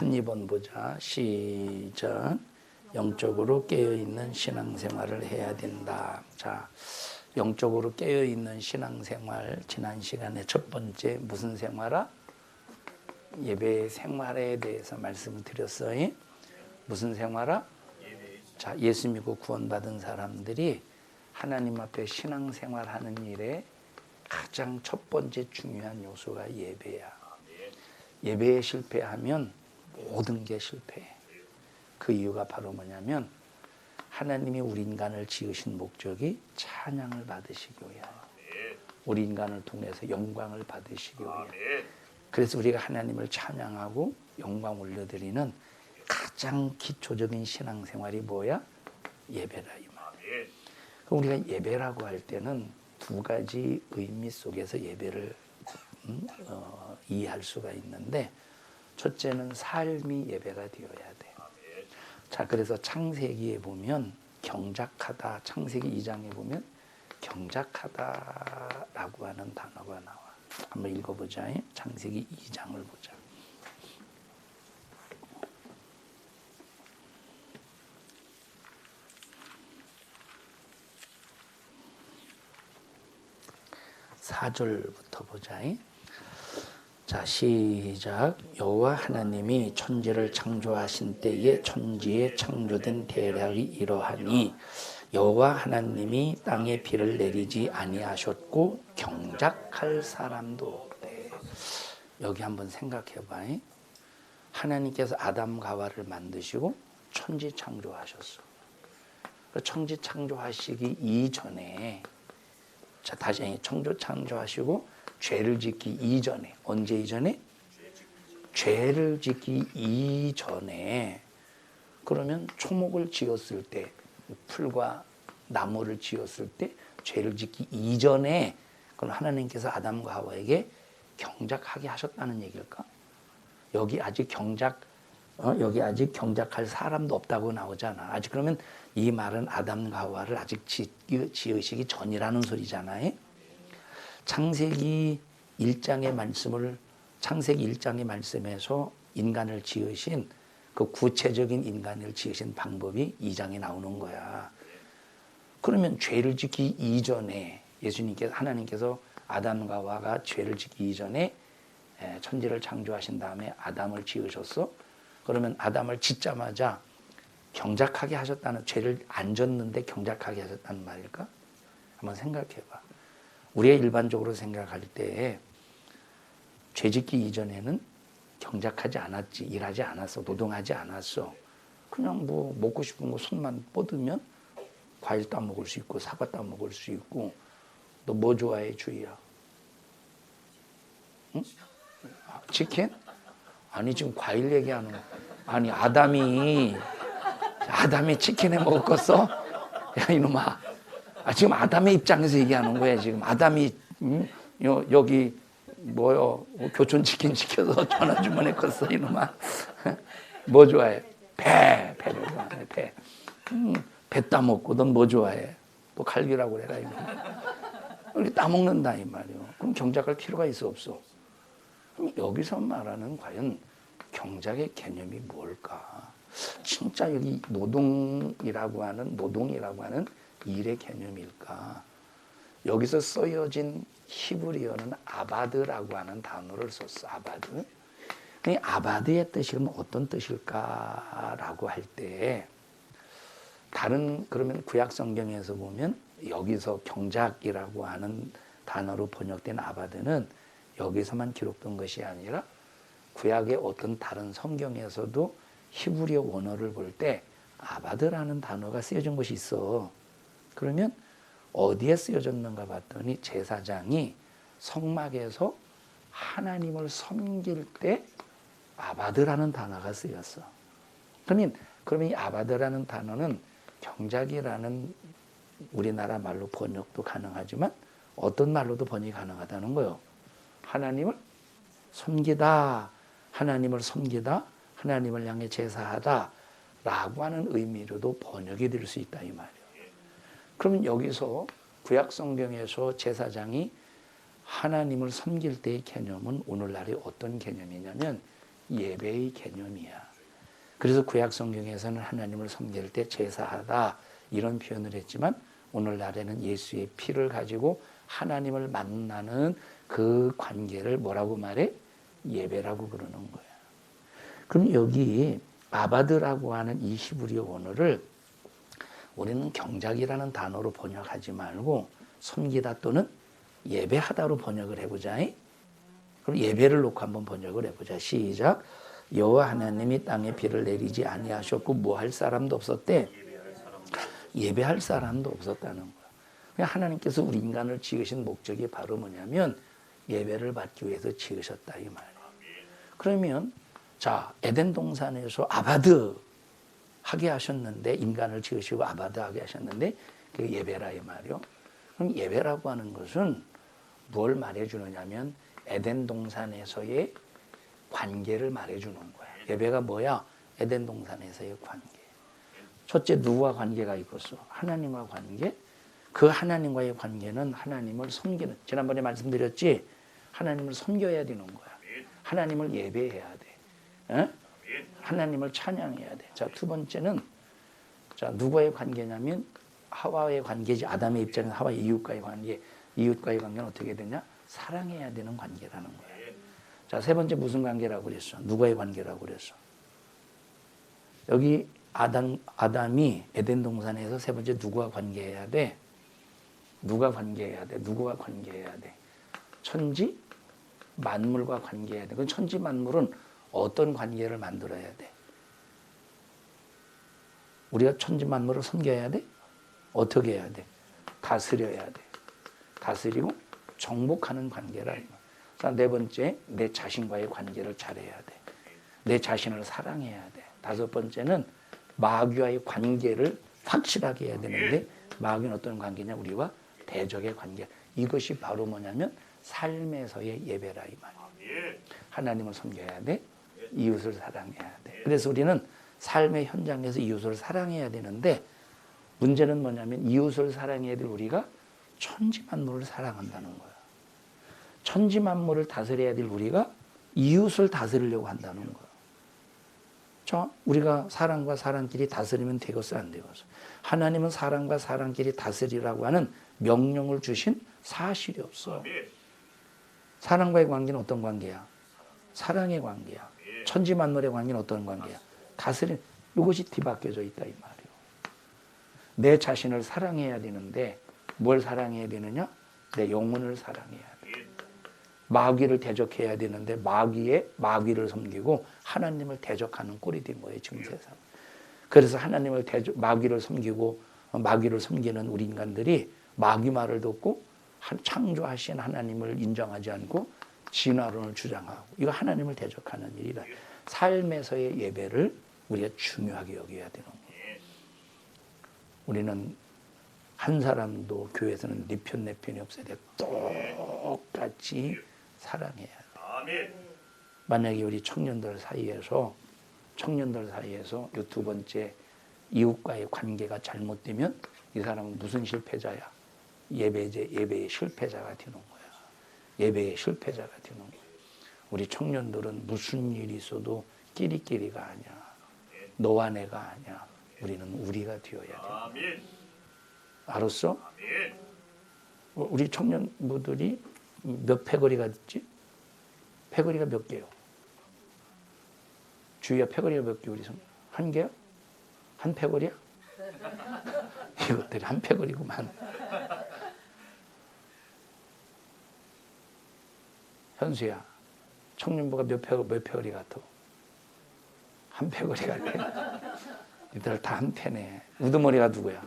큰 2번 보자. 시작. 영적으로 깨어있는 신앙생활을 해야 된다. 자, 영적으로 깨어있는 신앙생활. 지난 시간에 첫 번째 무슨 생활아? 예배 생활에 대해서 말씀을 드렸어요. 무슨 생활아? 자, 예수 믿고 구원받은 사람들이 하나님 앞에 신앙생활 하는 일에 가장 첫 번째 중요한 요소가 예배야. 예배에 실패하면 모든 게 실패해. 그 이유가 바로 뭐냐면 하나님이 우리 인간을 지으신 목적이 찬양을 받으시기 위하여. 우리 인간을 통해서 영광을 받으시기 위하여. 그래서 우리가 하나님을 찬양하고 영광 올려드리는 가장 기초적인 신앙생활이 뭐야? 예배라 이. 그럼 우리가 예배라고 할 때는 두 가지 의미 속에서 예배를 음, 어, 이해할 수가 있는데 첫째는 삶이 예배가 되어야 돼. 자, 그래서 창세기에 보면 경작하다. 창세기 2장에 보면 경작하다라고 하는 단어가 나와. 한번 읽어보자. 창세기 2장을 보자. 사절부터 보자. 자, 시작. 여호와 하나님이 천지를 창조하신 때에 천지에 창조된 대략이 이러하니 여호와 하나님이 땅에 비를 내리지 아니하셨고 경작할 사람도 없대. 여기 한번 생각해 봐. 하나님께서 아담과 하와를 만드시고 천지 창조하셨어. 그 천지 창조하시기 이전에 자 다시 청조 창조하시고 죄를 짓기 이전에 언제 이전에 죄를 짓기 이전에 그러면 초목을 지었을 때 풀과 나무를 지었을 때 죄를 짓기 이전에 그럼 하나님께서 아담과 하와에게 경작하게 하셨다는 얘기일까? 여기 아직 경작 어? 여기 아직 경작할 사람도 없다고 나오잖아. 아직 그러면 이 말은 아담과 하와를 아직 지, 지으시기 전이라는 소리잖아요. 창세기 1장의 말씀을 창세기 1장의 말씀에서 인간을 지으신 그 구체적인 인간을 지으신 방법이 2장에 나오는 거야. 그러면 죄를 짓기 이전에 예수님께서 하나님께서 아담과 하와가 죄를 짓기 이전에 천지를 창조하신 다음에 아담을 지으셨어. 그러면 아담을 짓자마자 경작하게 하셨다는 죄를 안 졌는데 경작하게 하셨다는 말일까? 한번 생각해 봐. 우리가 일반적으로 생각할 때 죄짓기 이전에는 경작하지 않았지, 일하지 않았어, 노동하지 않았어. 그냥 뭐 먹고 싶은 거 손만 뻗으면 과일 따 먹을 수 있고 사과 따 먹을 수 있고 너 뭐 좋아해 주희야? 응? 아, 치킨? 아니 지금 과일 얘기하는 거. 아니 아담이 아담이 치킨에 먹었겠어? 야 이놈아 아, 지금 아담의 입장에서 얘기하는 거야 지금 아담이 음? 요, 여기 뭐요 교촌 치킨 시켜서 전화 주문했겠어 이놈아 뭐 좋아해? 배 배를 좋아해 배 음, 배 따먹고 넌 뭐 좋아해? 뭐 갈비라고 그래라 이놈아 이렇게 따먹는다 이 말이요 그럼 경작할 필요가 있어 없어? 그럼 여기서 말하는 과연 경작의 개념이 뭘까? 진짜 여기 노동이라고 하는 노동이라고 하는 일의 개념일까? 여기서 쓰여진 히브리어는 아바드라고 하는 단어를 썼어. 아바드. 이 아바드의 뜻이 그러면 어떤 뜻일까라고 할 때 다른 그러면 구약 성경에서 보면 여기서 경작이라고 하는 단어로 번역된 아바드는 여기서만 기록된 것이 아니라 구약의 어떤 다른 성경에서도 히브리어 원어를 볼 때 아바드라는 단어가 쓰여진 것이 있어. 그러면 어디에 쓰여졌는가 봤더니 제사장이 성막에서 하나님을 섬길 때 아바드라는 단어가 쓰였어. 그러면 그러면 이 아바드라는 단어는 경작이라는 우리나라 말로 번역도 가능하지만 어떤 말로도 번역이 가능하다는 거요. 하나님을 섬기다, 하나님을 섬기다, 하나님을 향해 제사하다 라고 하는 의미로도 번역이 될 수 있다 이 말이에요. 그러면 여기서 구약 성경에서 제사장이 하나님을 섬길 때의 개념은 오늘날의 어떤 개념이냐면 예배의 개념이야. 그래서 구약 성경에서는 하나님을 섬길 때 제사하다 이런 표현을 했지만 오늘날에는 예수의 피를 가지고 하나님을 만나는 그 관계를 뭐라고 말해? 예배라고 그러는 거야. 그럼 여기 아바드라고 하는 이 히브리어 원어를 우리는 경작이라는 단어로 번역하지 말고 섬기다 또는 예배하다로 번역을 해보자. 그럼 예배를 놓고 한번 번역을 해보자. 시작. 여호와 하나님이 땅에 비를 내리지 아니하셨고 뭐 할 사람도 없었대. 예배할 사람도 없었다는 거야. 하나님께서 우리 인간을 지으신 목적이 바로 뭐냐면 예배를 받기 위해서 지으셨다 이 말이에요. 그러면 자 에덴 동산에서 아바드 하게 하셨는데 인간을 지으시고 아바드 하게 하셨는데 그 예배라 이 말이요. 그럼 예배라고 하는 것은 뭘 말해주느냐면 에덴 동산에서의 관계를 말해주는 거야. 예배가 뭐야? 에덴 동산에서의 관계. 첫째 누구와 관계가 있었어? 하나님과 관계. 그 하나님과의 관계는 하나님을 섬기는. 지난번에 말씀드렸지. 하나님을 섬겨야 되는 거야. 하나님을 예배해야 돼. 에? 하나님을 찬양해야 돼. 자, 두 번째는 자, 누구와의 관계냐면 하와의 관계지. 아담의 입장에서 하와 이웃과의 관계. 이웃과의 관계는 어떻게 되냐? 사랑해야 되는 관계라는 거야. 자, 세 번째 무슨 관계라고 그랬어? 누구의 관계라고 그랬어? 여기 아담, 아담이 에덴 동산에서 세 번째 누구와 관계해야 돼? 누가 관계해야 돼? 누구와 관계해야 돼? 천지 만물과 관계해야 돼. 그 천지 만물은 어떤 관계를 만들어야 돼? 우리가 천지 만물을 섬겨야 돼? 어떻게 해야 돼? 다스려야 돼. 다스리고 정복하는 관계라. 자, 네 번째, 내 자신과의 관계를 잘해야 돼. 내 자신을 사랑해야 돼. 다섯 번째는 마귀와의 관계를 확실하게 해야 되는데 마귀는 어떤 관계냐? 우리와 대적의 관계. 이것이 바로 뭐냐면 삶에서의 예배라 이 말이야. 하나님을 섬겨야 돼. 이웃을 사랑해야 돼. 그래서 우리는 삶의 현장에서 이웃을 사랑해야 되는데 문제는 뭐냐면 이웃을 사랑해야 될 우리가 천지 만물을 사랑한다는 거야. 천지 만물을 다스려야 될 우리가 이웃을 다스리려고 한다는 거야. 자, 우리가 사람과 사람끼리 다스리면 되겠어 안 되겠어? 하나님은 사람과 사람끼리 다스리라고 하는 명령을 주신 사실이 없어. 사람과의 관계는 어떤 관계야? 사랑의 관계야. 천지 만물의 관계는 어떤 관계야? 다스림. 이것이 뒤바뀌어져 있다 이 말이요. 내 자신을 사랑해야 되는데 뭘 사랑해야 되느냐? 내 영혼을 사랑해야 돼. 마귀를 대적해야 되는데 마귀의 마귀를 섬기고 하나님을 대적하는 꼴이 된 거예요 지금 세상. 그래서 하나님을 대적, 마귀를 섬기고 마귀를 섬기는 우리 인간들이 마귀 말을 듣고 창조하신 하나님을 인정하지 않고 진화론을 주장하고 이거 하나님을 대적하는 일이라 삶에서의 예배를 우리가 중요하게 여겨야 되는 거예요. 우리는 한 사람도 교회에서는 네 편 내 편이 없어야 돼. 똑같이 사랑해야 돼. 만약에 우리 청년들 사이에서 청년들 사이에서 이 두 번째 이웃과의 관계가 잘못되면 이 사람은 무슨 실패자야? 예배제 예배의 실패자가 되는 거야. 예배의 실패자가 되는 거야. 우리 청년들은 무슨 일이 있어도 끼리끼리가 아니야. 너와 내가 아니야. 우리는 우리가 되어야 돼. 알았어? 어, 우리 청년부들이 몇 패거리가 있지? 패거리가 몇 개요? 주위에 패거리가 몇 개? 우리 성? 한 개야? 한 패거리야? 이것들이 한 패거리구만. 현수야, 청년부가 몇 패거 몇 패거리 같아? 한 패거리 같아. 이들 다 한 패네. 우두머리가 누구야?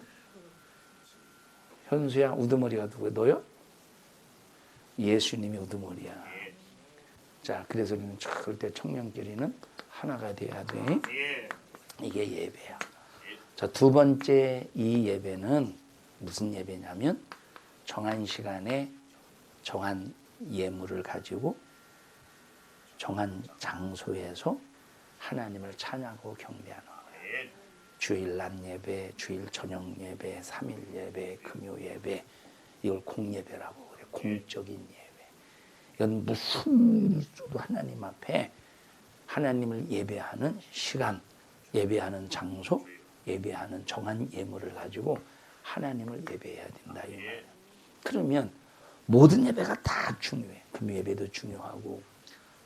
현수야, 우두머리가 누구야? 너요? 예수님이 우두머리야. 자, 그래서 우리는 절대 청년끼리는 하나가 돼야 돼. 이게 예배야. 자, 두 번째 이 예배는 무슨 예배냐면 정한 시간에 정한 예물을 가지고 정한 장소에서 하나님을 찬양하고 경배하는 거예요. 주일 낮 예배, 주일 저녁 예배, 삼일 예배, 금요 예배 이걸 공예배라고 그래요. 공적인 예배. 이건 무슨 있어도 하나님 앞에 하나님을 예배하는 시간, 예배하는 장소, 예배하는 정한 예물을 가지고 하나님을 예배해야 된다 이 말이에요. 그러면 모든 예배가 다 중요해. 금 예배도 중요하고,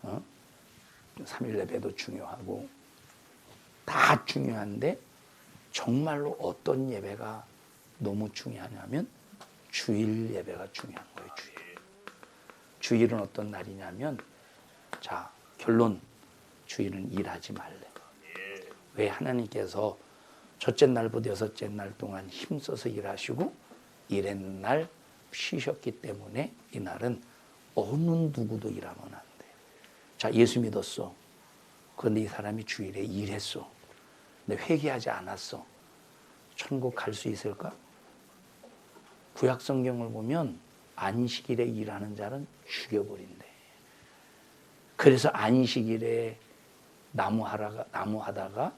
어? 3일 예배도 중요하고, 다 중요한데 정말로 어떤 예배가 너무 중요하냐면 주일 예배가 중요한 거예요. 주일. 주일은 어떤 날이냐면 자 결론 주일은 일하지 말래. 왜 하나님께서 첫째 날부터 여섯째 날 동안 힘써서 일하시고 일했는 날 쉬셨기 때문에 이 날은 어느 누구도 일하면 안 돼. 자 예수 믿었어. 그런데 이 사람이 주일에 일했어. 근데 회개하지 않았어. 천국 갈 수 있을까? 구약 성경을 보면 안식일에 일하는 자는 죽여버린대. 그래서 안식일에 나무 하다가 나무 하다가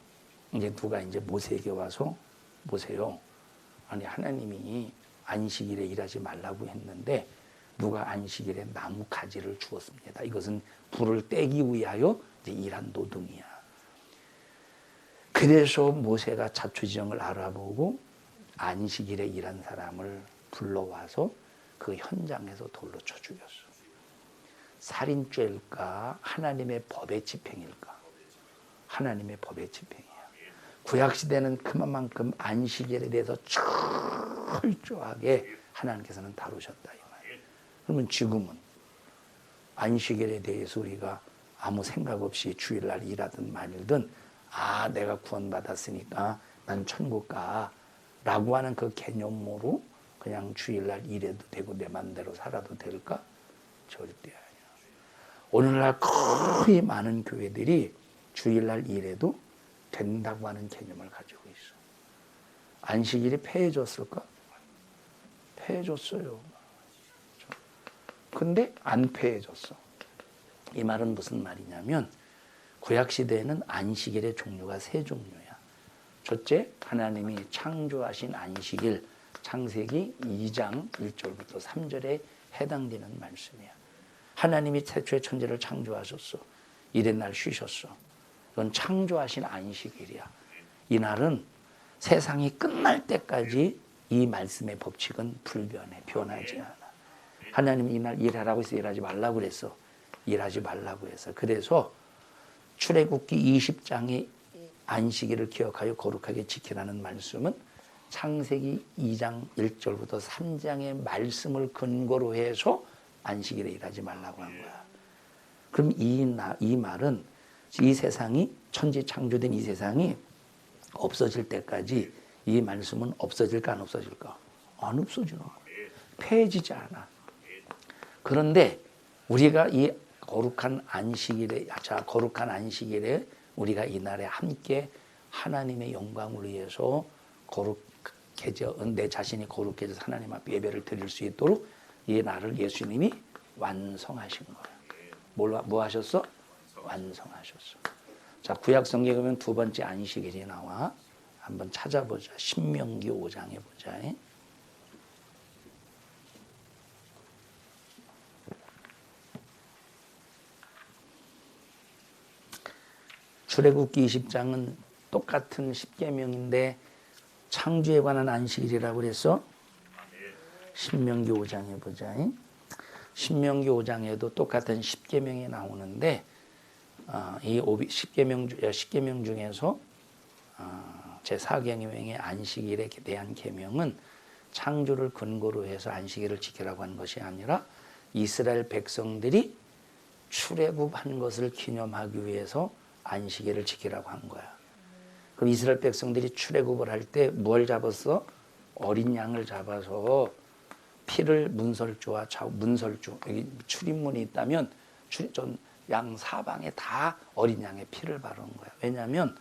이제 누가 이제 모세에게 와서 보세요. 아니 하나님이 안식일에 일하지 말라고 했는데 누가 안식일에 나무 가지를 주었습니다. 이것은 불을 떼기 위하여 일한 노동이야. 그래서 모세가 자초지정을 알아보고 안식일에 일한 사람을 불러와서 그 현장에서 돌로 쳐 죽였어. 살인죄일까? 하나님의 법의 집행일까? 하나님의 법의 집행이야. 구약시대는 그만큼 안식일에 대해서 철저하게 하나님께서는 다루셨다. 그러면 지금은 안식일에 대해서 우리가 아무 생각 없이 주일날 일하든 말든 아 내가 구원받았으니까 난 천국 가 라고 하는 그 개념으로 그냥 주일날 일해도 되고 내 맘대로 살아도 될까? 절대 아니야. 오늘날 거의 많은 교회들이 주일날 일해도 된다고 하는 개념을 가지고 있어. 안식일이 폐해졌을까? 폐해졌어요. 근데 안 폐해졌어. 이 말은 무슨 말이냐면 구약 시대에는 안식일의 종류가 세 종류야. 첫째, 하나님이 창조하신 안식일 창세기 2장 1절부터 3절에 해당되는 말씀이야. 하나님이 태초에 천지를 창조하셨어. 이래 날 쉬셨어. 이건 창조하신 안식일이야. 이 날은 세상이 끝날 때까지 이 말씀의 법칙은 불변해. 변하지 않아. 하나님이 이날 일하라고 해서 일하지 말라고 그랬어. 일하지 말라고 해서. 그래서 출애굽기 20장의 안식일을 기억하여 거룩하게 지키라는 말씀은 창세기 2장 1절부터 3장의 말씀을 근거로 해서 안식일에 일하지 말라고 한 거야. 그럼 이, 나, 이 말은 이 세상이 천지 창조된 이 세상이 없어질 때까지 이 말씀은 없어질까 안 없어질까? 안 없어져. 폐해지지 않아. 그런데 우리가 이 거룩한 안식일에 자 거룩한 안식일에 우리가 이날에 함께 하나님의 영광을 위해서 거룩해져 내 자신이 거룩해져서 하나님 앞에 예배를 드릴 수 있도록 이 날을 예수님이 완성하신 거야. 뭘, 뭐 하셨어? 완성하셨어. 자, 구약 성경에 보면 두 번째 안식일이 나와. 한번 찾아보자. 신명기 5장에 보자. 출애굽기 20장은 똑같은 십계명인데 창조에 관한 안식일이라고 그래서 신명기 5장에 보자. 신명기 5장에도 똑같은 십계명이 나오는데 어, 이 십계명 중에서 어, 제 4계명의 안식일에 대한 계명은 창조를 근거로 해서 안식일을 지키라고 한 것이 아니라 이스라엘 백성들이 출애굽한 것을 기념하기 위해서 안식일을 지키라고 한 거야. 그럼 이스라엘 백성들이 출애굽을 할 때 뭘 잡았어? 어린 양을 잡아서 피를 문설주와 문설주 여기 출입문이 있다면 양 사방에 다 어린 양의 피를 바른 거야. 왜냐하면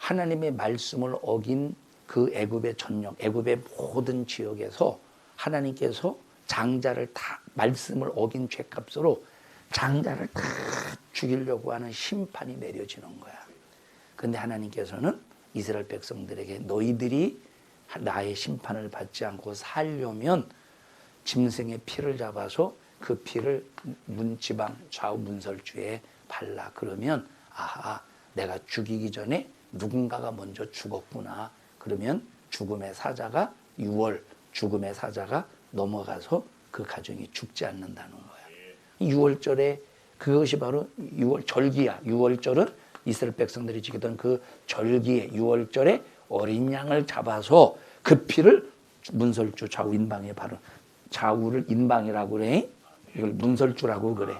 하나님의 말씀을 어긴 그 애굽의 전역, 애굽의 모든 지역에서 하나님께서 장자를 다 말씀을 어긴 죄값으로 장자를 다 죽이려고 하는 심판이 내려지는 거야. 근데 하나님께서는 이스라엘 백성들에게 너희들이 나의 심판을 받지 않고 살려면 짐승의 피를 잡아서 그 피를 문지방 좌우 문설주에 발라. 그러면 아하 내가 죽이기 전에 누군가가 먼저 죽었구나. 그러면 죽음의 사자가 6월 죽음의 사자가 넘어가서 그 가정이 죽지 않는다는 거야. 6월절에 그것이 바로 6월 절기야. 6월절은 이스라엘 백성들이 지키던 그 절기에 6월절에 어린 양을 잡아서 그 피를 문설주 좌우 인방에 바로 좌우를 인방이라고 그래. 이걸 문설주라고 그래.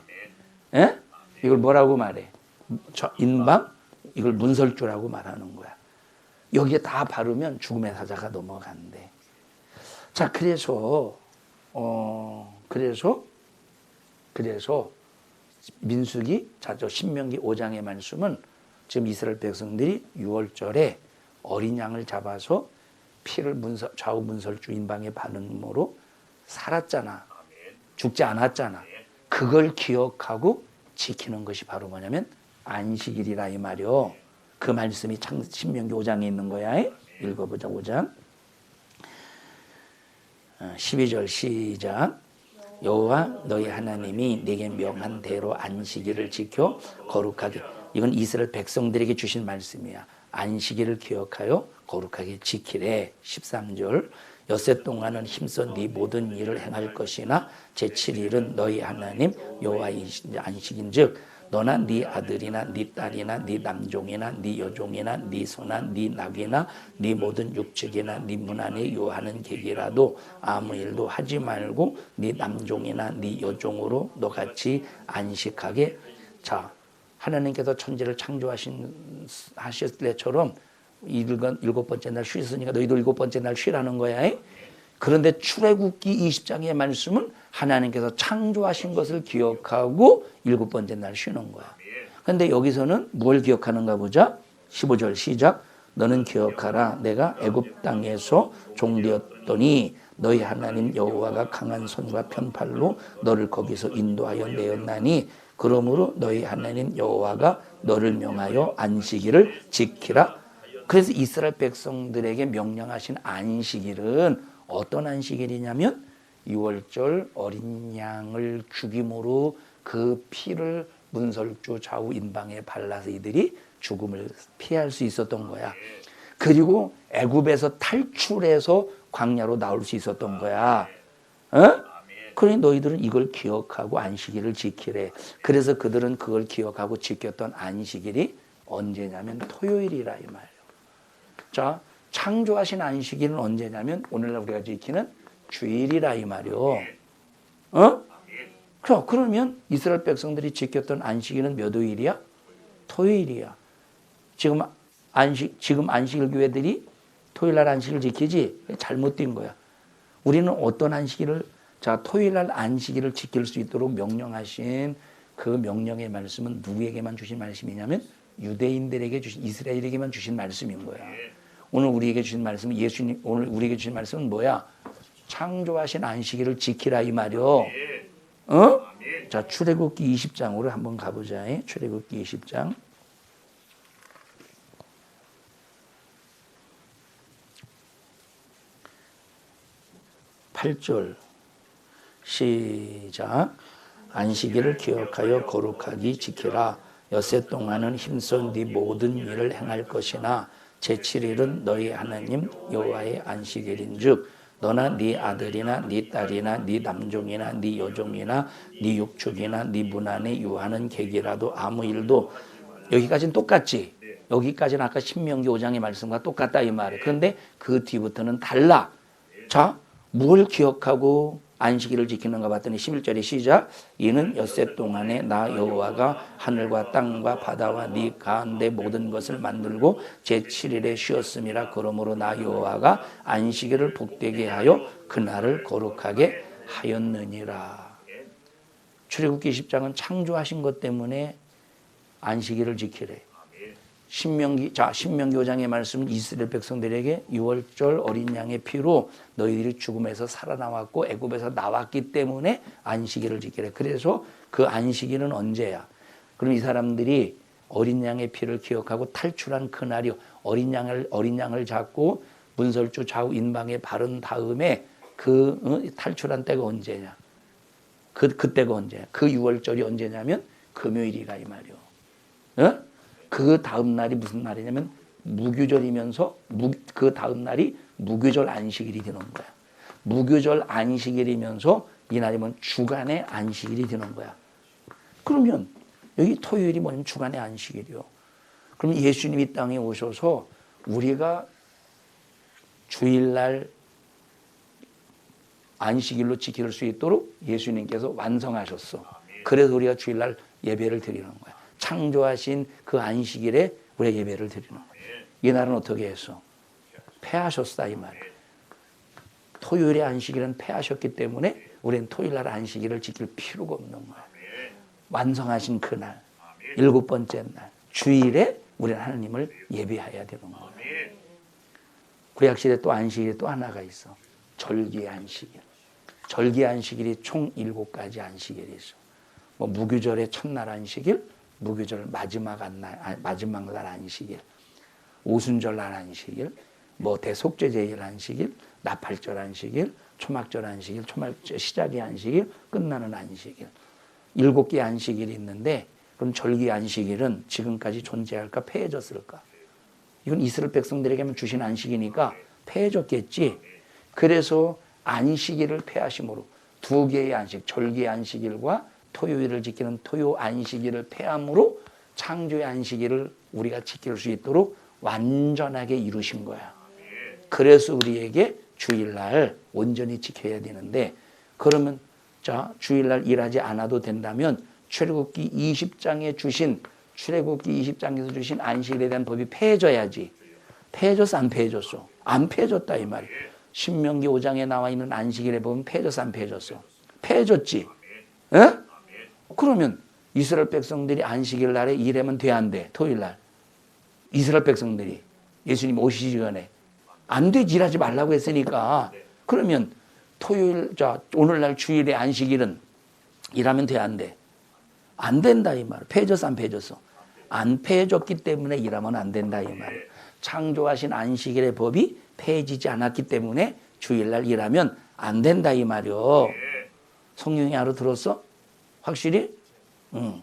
예? 이걸 뭐라고 말해? 저 인방 이걸 문설주라고 말하는 거야. 여기에 다 바르면 죽음의 사자가 넘어간대. 자, 그래서 어 그래서 그래서 민수기 자저 신명기 5장의 말씀은 지금 이스라엘 백성들이 6월절에 어린 양을 잡아서 피를 문서, 좌우 문설주 인방에 바름으로 살았잖아. 죽지 않았잖아. 그걸 기억하고 지키는 것이 바로 뭐냐면 안식일이라 이 말이요. 그 말씀이 창 신명기 5장에 있는 거야. 읽어보자 5장. 12절 시작. 여호와 너희 하나님이 내게 명한 대로 안식일을 지켜 거룩하게 이건 이스라엘 백성들에게 주신 말씀이야. 안식일을 기억하여 거룩하게 지키래. 13절 엿새 동안은 힘써 네 모든 일을 행할 것이나 제7일은 너희 하나님 여호와의 안식인즉 너나 네 아들이나 네 딸이나 네 남종이나 네 여종이나 네 소나 네 낙이나 네 모든 육축이나 네 문안에 요하는 계기라도 아무 일도 하지 말고 네 남종이나 네 여종으로 너같이 안식하게 자 하나님께서 천지를 창조하신 하셨을 때처럼 일곱, 일곱 번째 날 쉬었으니까 너희도 일곱 번째 날 쉬라는 거야. 그런데 출애굽기 20장의 말씀은 하나님께서 창조하신 것을 기억하고 일곱 번째 날 쉬는 거야. 근데 여기서는 뭘 기억하는가 보자. 15절 시작. 너는 기억하라. 내가 애굽 땅에서 종되었더니 너희 하나님 여호와가 강한 손과 편팔로 너를 거기서 인도하여 내었나니 그러므로 너희 하나님 여호와가 너를 명하여 안식일을 지키라. 그래서 이스라엘 백성들에게 명령하신 안식일은 어떤 안식일이냐면 6월절 어린 양을 죽임으로 그 피를 문설주 좌우 인방에 발라서 이들이 죽음을 피할 수 있었던 거야. 그리고 애굽에서 탈출해서 광야로 나올 수 있었던 거야. 어? 그러니 너희들은 이걸 기억하고 안식일을 지키래. 그래서 그들은 그걸 기억하고 지켰던 안식일이 언제냐면 토요일이라 이 말이에요. 자, 창조하신 안식일은 언제냐면 오늘날 우리가 지키는 주일이라 이 말이요. 어? 그럼 그러면 이스라엘 백성들이 지켰던 안식일은 몇 요일이야? 토요일이야. 지금 안식 지금 안식일 교회들이 토요일 날 안식을 지키지 잘못된 거야. 우리는 어떤 안식일을 자 토요일 날 안식일을 지킬 수 있도록 명령하신 그 명령의 말씀은 누구에게만 주신 말씀이냐면 유대인들에게 주신 이스라엘에게만 주신 말씀인 거야. 오늘 우리에게 주신 말씀은 예수님 오늘 우리에게 주신 말씀은 뭐야? 창조하신 안식일을 지키라 이 말이요. 어? 자 출애굽기 20장으로 한번 가보자. 출애굽기 20장. 8절 시작 안식일을 기억하여 거룩하기 지키라 엿새 동안은 힘써 네 모든 일을 행할 것이나 제7일은 너희 하나님 여호와의 안식일인즉 너나 네 아들이나 네 딸이나 네 남종이나 네 여종이나 네 육축이나 네 문안에 유하는 계기라도 아무 일도 여기까지는 똑같지. 여기까지는 아까 신명기 5장의 말씀과 똑같다 이 말이에요. 그런데 그 뒤부터는 달라. 자, 뭘 기억하고 안식일을 지키는가 봤더니 11절에 시작. 이는 엿새 동안에 나 여호와가 하늘과 땅과 바다와 네 가운데 모든 것을 만들고 제7일에 쉬었음이라 그러므로 나 여호와가 안식일을 복되게 하여 그날을 거룩하게 하였느니라. 출애굽기 10장은 창조하신 것 때문에 안식일을 지키래 신명기 자 신명기 5장의 말씀은 이스라엘 백성들에게 6월절 어린 양의 피로 너희들이 죽음에서 살아나왔고 애굽에서 나왔기 때문에 안식일을 지키래. 그래서 그 안식일은 언제야? 그럼 이 사람들이 어린 양의 피를 기억하고 탈출한 그날이 어린 양을 어린 양을 잡고 문설주 좌우 인방에 바른 다음에 그 어, 탈출한 때가 언제냐? 그 그때가 언제야? 그 6월절이 언제냐면 그 금요일이라 이 말이요. 어? 그 다음 날이 무슨 날이냐면 무교절이면서 무, 그 다음 날이 무교절 안식일이 되는 거야. 무교절 안식일이면서 이 날이면 주간의 안식일이 되는 거야. 그러면 여기 토요일이 뭐냐면 주간의 안식일이요. 그럼 예수님이 땅에 오셔서 우리가 주일날 안식일로 지킬 수 있도록 예수님께서 완성하셨어. 그래서 우리가 주일날 예배를 드리는 거야. 창조하신 그 안식일에 우리가 예배를 드리는 거야. 이 날은 어떻게 했어? 패하셨다 이 말. 토요일의 안식일은 패하셨기 때문에 우리는 토요일 날 안식일을 지킬 필요가 없는 거야. 완성하신 그날, 일곱 번째 날, 주일에 우리는 하나님을 예배해야 되는 거야. 구약시대 또 안식일이 또 하나가 있어. 절기 안식일. 절기 안식일이 총 일곱 가지 안식일이 있어. 뭐 무교절의 첫날 안식일, 무교절 마지막 날, 아, 마지막 날 안식일, 오순절 날 안식일, 뭐 대속죄제일 안식일, 나팔절 안식일, 초막절 안식일, 초막절 시작의 안식일, 끝나는 안식일. 일곱 개 안식일이 있는데 그럼 절기 안식일은 지금까지 존재할까 폐해졌을까? 이건 이스라엘 백성들에게만 주신 안식이니까 폐해졌겠지. 그래서 안식일을 폐하심으로 두 개의 안식, 절기 안식일과 토요일을 지키는 토요 안식일을 폐함으로 창조의 안식일을 우리가 지킬 수 있도록 완전하게 이루신 거야. 그래서 우리에게 주일날 온전히 지켜야 되는데 그러면 자 주일날 일하지 않아도 된다면 출애굽기 20장에 주신 출애굽기 20장에서 주신 안식일에 대한 법이 폐해져야지. 폐해졌어 안 폐해졌어? 안 폐해졌다 이 말이야. 신명기 5장에 나와 있는 안식일에 보면 폐해졌어 안 폐해졌어? 폐해졌지. 에? 그러면 이스라엘 백성들이 안식일 날에 일하면 돼 안 돼? 토요일 날. 이스라엘 백성들이 예수님 오시기 전에 안 되지 일하지 말라고 했으니까 그러면 토요일 자 오늘날 주일의 안식일은 일하면 돼 안 돼? 안 된다 이 말. 폐해졌어 안 폐해졌어? 안 폐해졌기 때문에 일하면 안 된다 이 말. 창조하신 안식일의 법이 폐해지지 않았기 때문에 주일날 일하면 안 된다 이 말이요. 성령이 알아들었어? 확실히? 응.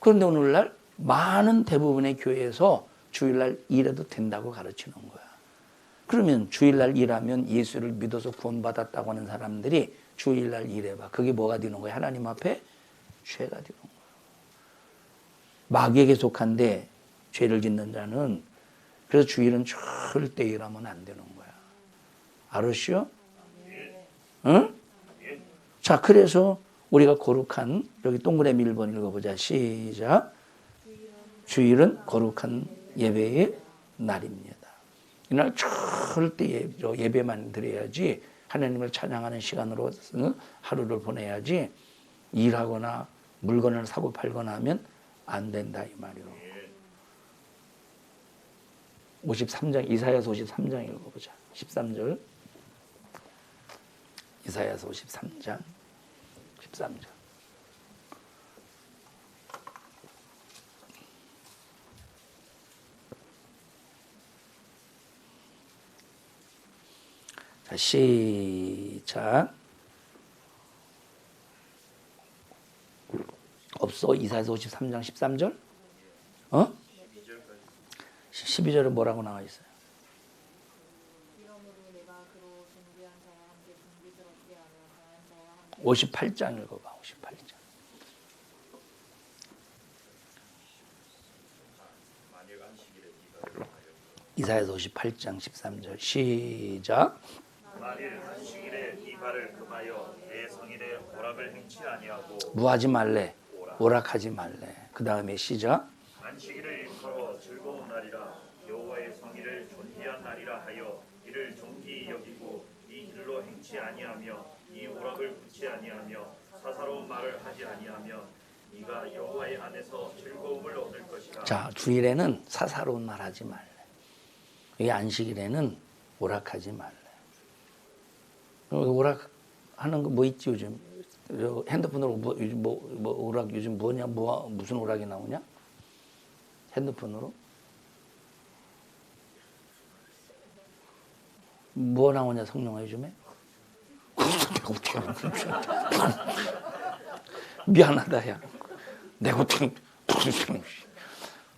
그런데 오늘날 많은 대부분의 교회에서 주일날 일해도 된다고 가르치는 거야. 그러면 주일날 일하면 예수를 믿어서 구원받았다고 하는 사람들이 주일날 일해봐. 그게 뭐가 되는 거야? 하나님 앞에 죄가 되는 거야. 마귀에게 속한데 죄를 짓는 자는 그래서 주일은 절대 일하면 안 되는 거야. 알았슈? 응? 자, 그래서 우리가 거룩한 여기 동그라미 1번 읽어보자. 시작. 주일은 거룩한 예배의 날입니다. 이날 절대 예배만 드려야지 하나님을 찬양하는 시간으로 하루를 보내야지 일하거나 물건을 사고 팔거나 하면 안 된다 이 말이요. 53장 이사야서 53장 읽어보자. 13절 이사야서 53장 13절 자, 시작. 없어? 이사에서 53장 13절? 어? 12절에 뭐라고 나와 있어요? 이러므로 내가 그로 존귀한 자와 함께 존귀스럽게 하며 강한 자와 함께 58장 읽어봐. 58장. 이사에서 58장 13절 시작. 만일 안식일에 네 발을 금하여 내 성일에 오락을 행치 아니하고 무하지 말래. 오락하지 말래. 그 다음에 시작. 안식일을 일컬어 즐거운 날이라 여호와의 성일을 존귀한 날이라 하여 이를 존귀히 여기고 이 길로 행치 아니하며 이 오락을 붙지 아니하며 사사로운 말을 하지 아니하며 네가 여호와의 안에서 즐거움을 얻을 것이라 자, 주일에는 사사로운 말 하지 말래. 이 안식일에는 오락하지 말래. 어, 오락하는 거 뭐 있지 요즘? 저 핸드폰으로 뭐, 뭐, 뭐 오락 요즘 뭐냐? 뭐 무슨 오락이 나오냐? 핸드폰으로? 뭐 나오냐 성령아 요즘에? 미안하다 야. 내가 어떻게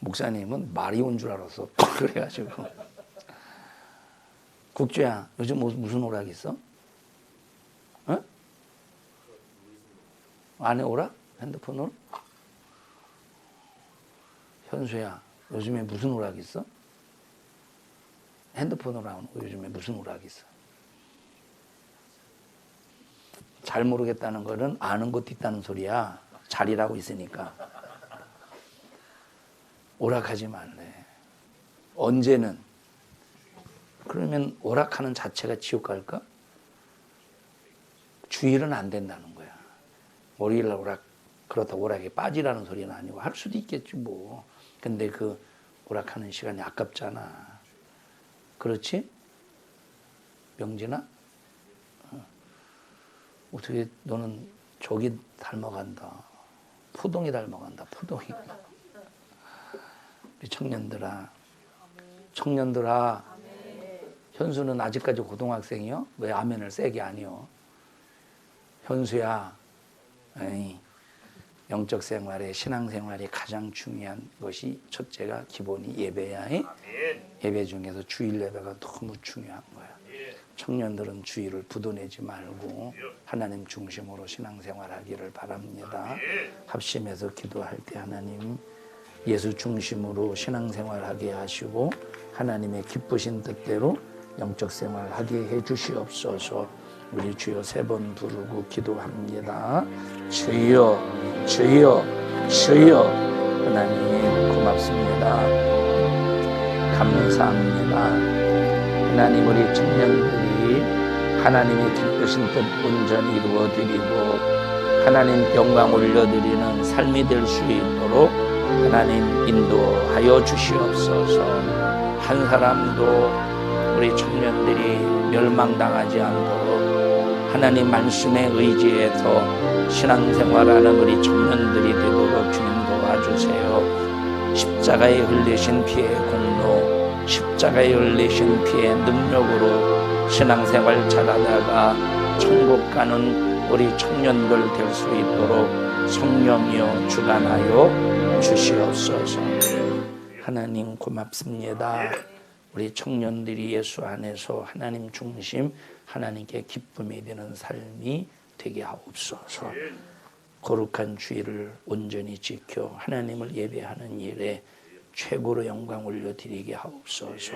목사님은 말이 온 줄 알았어. 그래가지고 국주야 요즘 뭐- 무슨 오락 있어? 어? 안에 오락? 핸드폰으로? 현수야 요즘에 무슨 오락 있어? 핸드폰으로 거 요즘에 무슨 오락 있어? 잘 모르겠다는 거는 아는 것도 있다는 소리야. 잘이라고 있으니까. 오락하지 말래. 언제는? 그러면 오락하는 자체가 지옥 갈까? 주일은 안 된다는 거야. 월요일 날 오락, 그렇다고 오락에 빠지라는 소리는 아니고 할 수도 있겠지 뭐. 근데 그 오락하는 시간이 아깝잖아. 그렇지? 명진아? 어떻게 너는 저기 닮아간다. 포동이 닮아간다. 포동이. 청년들아. 청년들아. 현수는 아직까지 고등학생이요? 왜 아멘을 세게 아니요? 현수야. 에이, 영적 생활에 신앙 생활에 가장 중요한 것이 첫째가 기본이 예배야. 이? 예배 중에서 주일 예배가 너무 중요한 거야. 청년들은 주의를 부도내지 말고 하나님 중심으로 신앙생활하기를 바랍니다. 합심해서 기도할 때 하나님 예수 중심으로 신앙생활하게 하시고 하나님의 기쁘신 뜻대로 영적 생활하게 해 주시옵소서. 우리 주여 세 번 부르고 기도합니다. 주여, 주여, 주여. 하나님 고맙습니다. 감사합니다. 하나님 우리 청년들 이 하나님의 기쁘신 뜻 온전히 이루어드리고 하나님 영광 올려드리는 삶이 될 수 있도록 하나님 인도하여 주시옵소서. 한 사람도 우리 청년들이 멸망당하지 않도록 하나님 말씀에 의지해서 신앙생활하는 우리 청년들이 되도록 주님 도와주세요. 십자가에 흘리신 피의 공로 십자가에 흘리신 피의 능력으로 신앙생활 잘하다가 천국 가는 우리 청년들 될 수 있도록 성령이여 주관하여 주시옵소서. 하나님 고맙습니다. 우리 청년들이 예수 안에서 하나님 중심, 하나님께 기쁨이 되는 삶이 되게 하옵소서. 거룩한 주의를 온전히 지켜 하나님을 예배하는 일에 최고로 영광 올려드리게 하옵소서.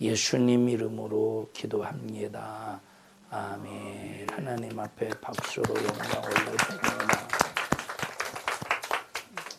예수님 이름으로 기도합니다. 아멘. 하나님 앞에 박수로 영광 올려드립니다.